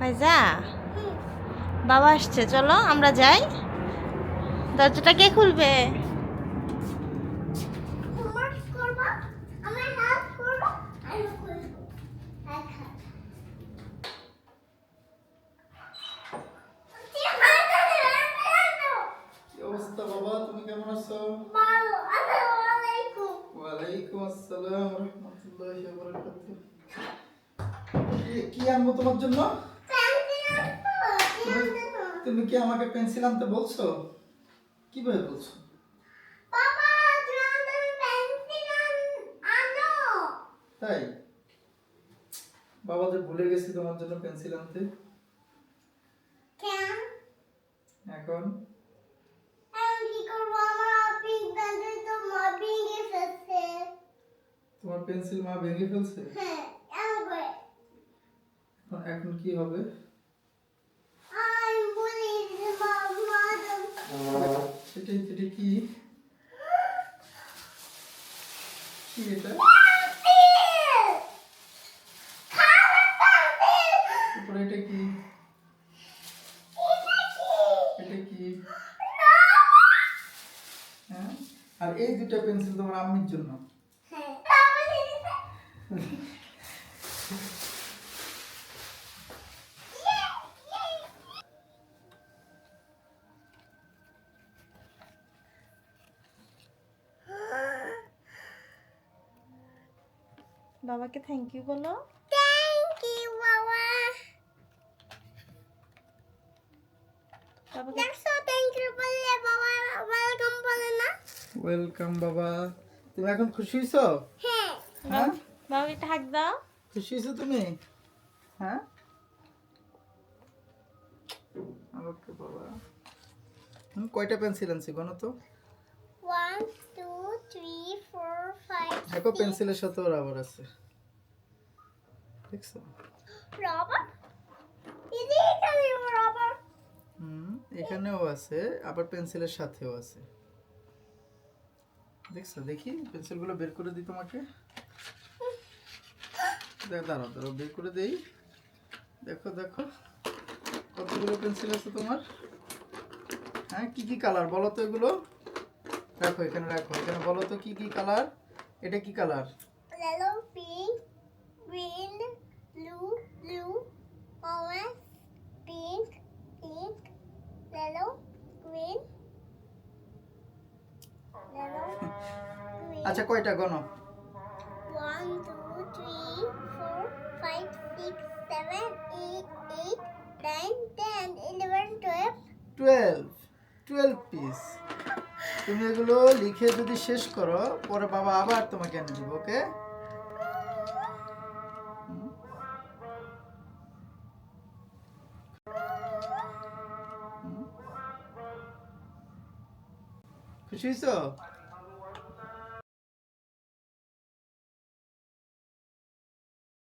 ফাইজা? বাবা আসছে চলো আমরা যাই। দরজাটা কে খুলবে? হোমওয়ার্ক করবা? আমার হেল্প করবা? আমি করব দেখা। কি অবস্থা বাবা? তুমি কেমন আছো? ভালো। আসসালামু আলাইকুম ওয়ালাইকুম আসসালাম রহমতুল্লাহি কি- কি আনব তোমার জন্য? তুমি কি আমাকে পেন্সিল আনতে বলছো? কীভাবে বলছো? তাই? বাবা যে ভুলে গেছি তোমার জন্য পেন্সিল আনতে। এখন? তোমার পেন্সিল মা ভেঙে ফেলছে? হ্যাঁ এখন কি হবে আমি বলি যে মা মা সেটাই সেটা কি কি এটা? তারপরে এটা কি? এটা কি? হ্যাঁ? আর এই দুটো পেন্সিল তোমার আম্মির জন্য। বাবাকে থ্যাংক ইউ বলো। থ্যাংক ইউ বাবা। বাবাকে দেখছ থ্যাংক ইউ বললে বাবা ওয়েলকাম বলে না? ওয়েলকাম বাবা। তুমি এখন খুশি হয়েছো হ্যাঁ। হ্যাঁ? বাবাকে একটা দাও। খুশি হয়েছো তুমি? হ্যাঁ? ওকে বাবা। হুম, কয়টা পেন্সিল আনছি গণ তো? One two three four five দেখো পেন্সিলের সাথেও রাবার আছে। দেখছ? রবার হুম এখানেও আছে আবার পেন্সিলের সাথেও আছে। দেখছ? দেখি পেন্সিলগুলো বের করে দিই তোমাকে। দেখ দাঁড়াও দাঁড়াও বের করে দেই। দেখো দেখো কতগুলো পেন্সিল আছে তোমার? হ্যাঁ কি কি কালার? বলো তো এগুলো। রাখো এখানে রাখো। এখানে বলো তো কি কি কালার? এটা কি কালার? আচ্ছা কয়টা গণ? তুমি এগুলো লিখে যদি শেষ করো পরে বাবা আবার তোমাকে এনে দিব ওকে? খুশি হয়েছ